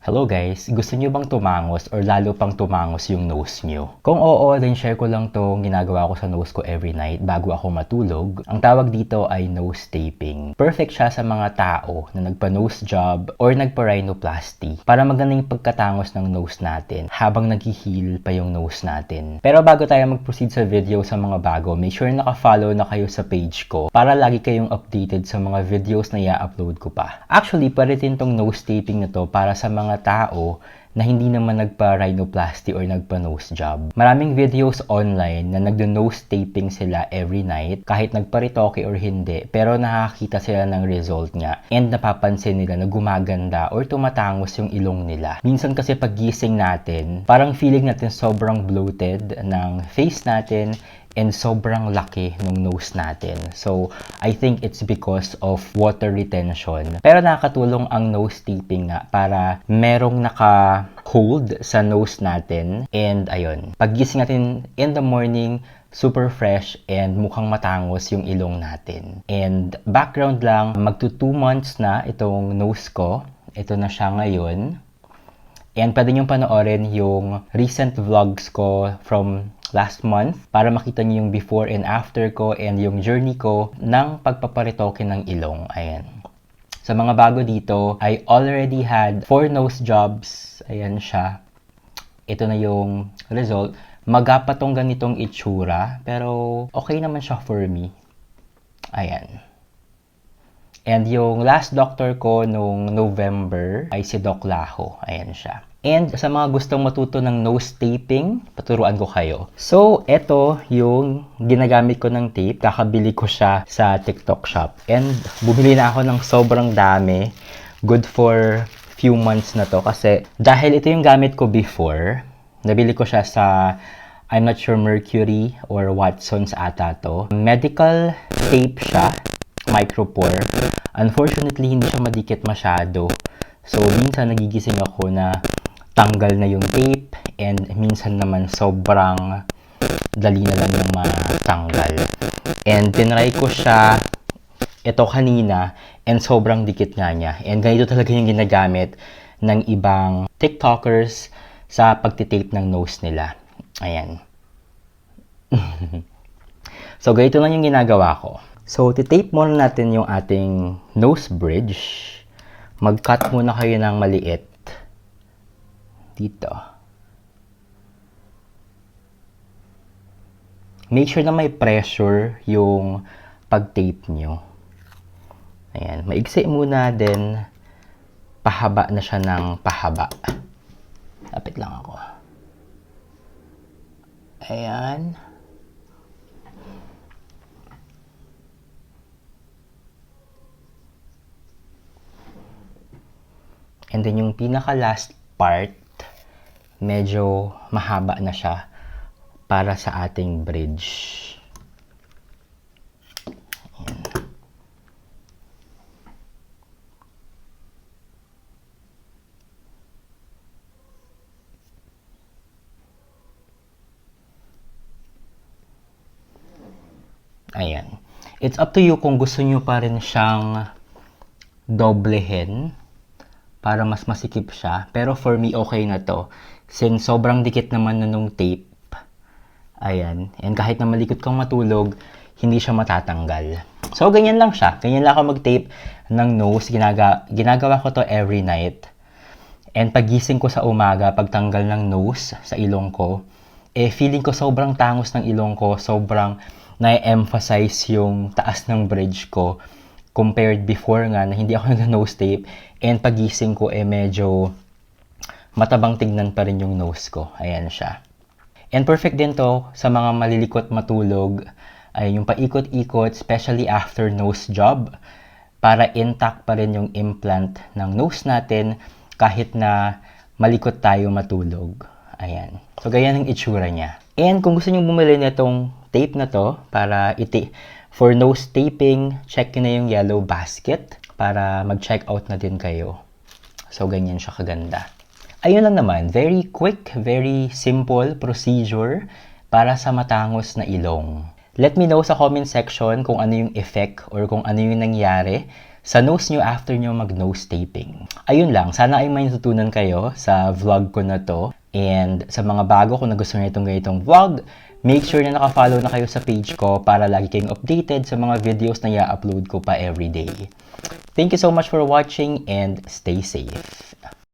Hello guys, gusto nyo bang tumangos or lalo pang tumangos yung nose nyo? Kung oo, then share ko lang tong ginagawa ko sa nose ko every night bago ako matulog. Ang tawag dito ay nose taping. Perfect siya sa mga tao na nagpa-nose job or nagpa-rhinoplasty para maganda yung pagkatangos ng nose natin habang nag-heal pa yung nose natin. Pero bago tayo mag-proceed sa video sa mga bago, make sure naka-follow na kayo sa page ko para lagi kayong updated sa mga videos na i-upload ko pa. Actually, din tong nose taping na to para sa mga tao na hindi naman nagpa-rhinoplasty or nagpa-nose job. Maraming videos online na nagdo-nose taping sila every night kahit nagpa-retoke or hindi pero nakakita sila ng result niya and napapansin nila na gumaganda or tumatangos yung ilong nila. Minsan kasi paggising natin, parang feeling natin sobrang bloated ng face natin and sobrang laki ng nose natin. So, I think it's because of water retention. Pero nakakatulong ang nose taping nga para merong naka-hold sa nose natin. And ayun, paggising natin in the morning, super fresh and mukhang matangos yung ilong natin. And background lang, magto 2 months na itong nose ko. Ito na siya ngayon. And pwede nyo panoorin yung recent vlogs ko from last month para makita niyo yung before and after ko and yung journey ko ng pagpaparitoke ng ilong. Ayan. Sa mga bago dito, I already had four nose jobs. Ayan siya. Ito na yung result. Magapa tong ganitong itsura, pero okay naman siya for me. Ayan. And yung last doctor ko nung November ay si Doc Laho. Ayan siya. And sa mga gustong matuto ng nose taping, paturuan ko kayo. So, ito yung ginagamit ko ng tape. Kakabili ko siya sa TikTok shop. And bumili na ako ng sobrang dami. Good for few months na to. Kasi dahil ito yung gamit ko before, nabili ko siya sa I'm not sure Mercury or Watson's ata to. Medical tape siya, micropore. Unfortunately, hindi siya madikit masyado. So, minsan nagigising ako na tanggal na yung tape and minsan naman sobrang dali na lang yung matanggal. And tinry ko siya ito kanina and sobrang dikit nga niya. And ganito talaga yung ginagamit ng ibang TikTokers sa pagtitape ng nose nila. Ayan. so, ganito lang yung ginagawa ko. So, titape muna natin yung ating nose bridge. Mag-cut muna kayo ng maliit dito. Make sure na may pressure yung pag-tape nyo. Ayan, maigsi muna din pahaba na siya ng pahaba. Lapit lang ako. Ayan. And then yung pinaka last part medyo mahaba na siya para sa ating bridge. Ayan. It's up to you kung gusto nyo pa rin siyang doblehin para mas masikip siya. Pero for me, okay na to. Since sobrang dikit naman na nung tape. Ayan. And kahit na malikot kang matulog, hindi siya matatanggal. So, ganyan lang siya. Ganyan lang ako mag-tape ng nose. Ginaga ginagawa ko to every night. And pagising ko sa umaga, pagtanggal ng nose sa ilong ko, eh feeling ko sobrang tangos ng ilong ko. Sobrang na-emphasize yung taas ng bridge ko compared before nga na hindi ako nag-nose tape and pagising ko eh medyo matabang tignan pa rin yung nose ko. Ayan siya. And perfect din to sa mga malilikot matulog ay yung paikot-ikot, especially after nose job para intact pa rin yung implant ng nose natin kahit na malikot tayo matulog. Ayan. So, ganyan ang itsura niya. And kung gusto niyo bumili nitong tape na to para iti for nose taping, check nyo na yung yellow basket para mag-check out na din kayo. So, ganyan siya kaganda. Ayun lang naman, very quick, very simple procedure para sa matangos na ilong. Let me know sa comment section kung ano yung effect or kung ano yung nangyari sa nose nyo after nyo mag-nose taping. Ayun lang, sana ay may natutunan kayo sa vlog ko na to. And sa mga bago, kung nagustuhan nyo itong ganitong vlog, make sure na nakafollow na kayo sa page ko para lagi kayong updated sa mga videos na i-upload ko pa everyday. Thank you so much for watching and stay safe.